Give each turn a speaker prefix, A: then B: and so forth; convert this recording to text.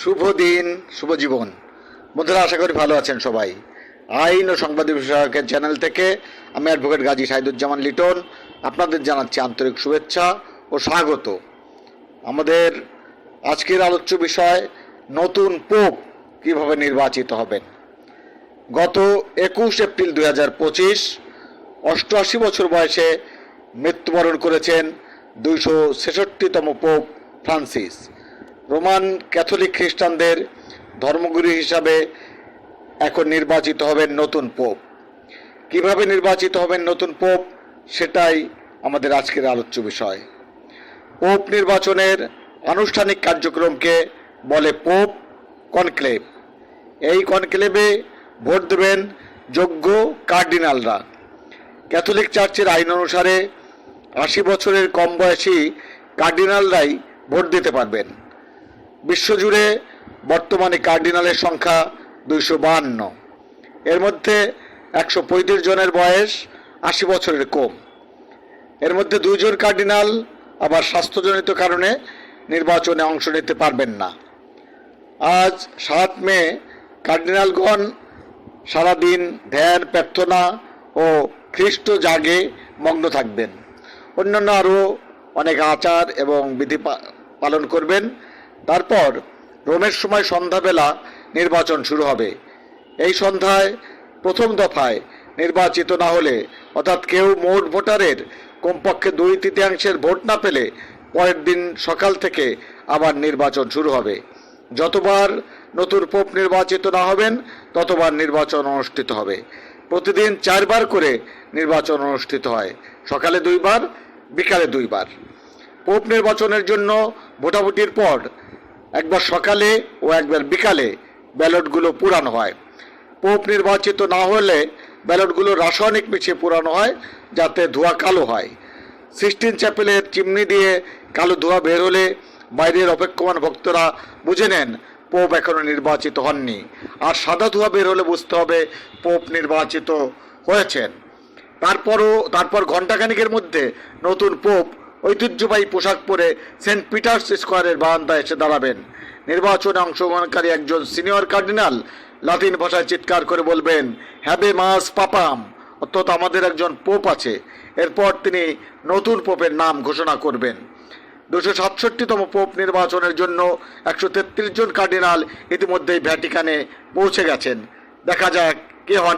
A: শুভ দিন শুভ জীবন বন্ধুরা, আশা করি ভালো আছেন সবাই। আইন ও সংবাদ বিষয়কের চ্যানেল থেকে আমি অ্যাডভোকেট গাজী সাইদুজ্জামান লিটন। আপনাদের জানাচ্ছি আন্তরিক শুভেচ্ছা ও স্বাগত। আমাদের আজকের আলোচ্য বিষয়, নতুন পোপ কীভাবে নির্বাচিত হবেন? গত একুশ এপ্রিল দুই হাজার পঁচিশ, অষ্টআশি বছর বয়সে মৃত্যুবরণ করেছেন দুইশো ছেষট্টিতম পোপ ফ্রান্সিস। রোমান ক্যাথলিক খ্রিস্টানদের ধর্মগুরু হিসাবে এখন নির্বাচিত হবেন নতুন পোপ। কীভাবে নির্বাচিত হবেন নতুন পোপ? সেটাই আমাদের আজকের আলোচ্য বিষয়। পোপ নির্বাচনের আনুষ্ঠানিক কার্যক্রমকে বলে পোপ কনক্লেভ। এই কনক্লেভে ভোট দেবেন যোগ্য কার্ডিনালরা। ক্যাথলিক চার্চের আইন অনুসারে আশি বছরের কম বয়সী কার্ডিনালরাই ভোট দিতে পারবেন। বিশ্বজুড়ে বর্তমানে কার্ডিনালের সংখ্যা দুইশো বাহান্ন। এর মধ্যে একশো পঁয়ত্রিশ জনের বয়স আশি বছরের কম। এর মধ্যে দুইজন কার্ডিনাল আবার স্বাস্থ্যজনিত কারণে নির্বাচনে অংশ নিতে পারবেন না। আজ সাত মে, কার্ডিনালগণ সারাদিন ধ্যান, প্রার্থনা ও খ্রিস্ট জাগে মগ্ন থাকবেন। অন্যান্য আরও অনেক আচার এবং বিধি পালন করবেন। তারপর রোমের সময় সন্ধ্যাবেলা নির্বাচন শুরু হবে। এই সন্ধ্যায় প্রথম দফায় নির্বাচিত না হলে, অর্থাৎ কেউ মোট ভোটারের কমপক্ষে দুই তৃতীয়াংশের ভোট না পেলে পরের দিন সকাল থেকে আবার নির্বাচন শুরু হবে। যতবার নতুন পোপ নির্বাচিত না হবেন, ততবার নির্বাচন অনুষ্ঠিত হবে। প্রতিদিন চারবার করে নির্বাচন অনুষ্ঠিত হয়। সকালে দুইবার, বিকালে দুইবার। পোপ নির্বাচনের জন্য ভোটাভুটির পর একবার সকালে ও একবার বিকালে ব্যালটগুলো পুরানো হয়। পোপ নির্বাচিত না হলে ব্যালটগুলো রাসায়নিক মিশিয়ে পুরানো হয়, যাতে ধোঁয়া কালো হয়। সিস্টিন চ্যাপেলের চিমনি দিয়ে কালো ধোঁয়া বের হলে বাইরের অপেক্ষমান ভক্তরা বুঝে নেন, পোপ এখনও নির্বাচিত হননি। আর সাদা ধোঁয়া বের হলে বুঝতে হবে পোপ নির্বাচিত হয়েছেন। তারপরও, তারপর ঘণ্টাখানিকের মধ্যে নতুন পোপ ঐতিহ্যবাহী পোশাক পরে সেন্ট পিটার্স স্কোয়ারের বারান্দায় এসে দাঁড়াবেন। নির্বাচনে অংশগ্রহণকারী একজন সিনিয়র কার্ডিনাল লাতিন ভাষায় চিৎকার করে বলবেন হ্যাবে মাস পাপাম। অর্থাৎ আমাদের একজন পোপ আছে। এরপর তিনি নতুন পোপের নাম ঘোষণা করবেন। দুশো সাতষট্টিতম পোপ নির্বাচনের জন্য একশো তেত্রিশ জন কার্ডিনাল ইতিমধ্যেই ভ্যাটিকানে পৌঁছে গেছেন। দেখা যাক কে হন।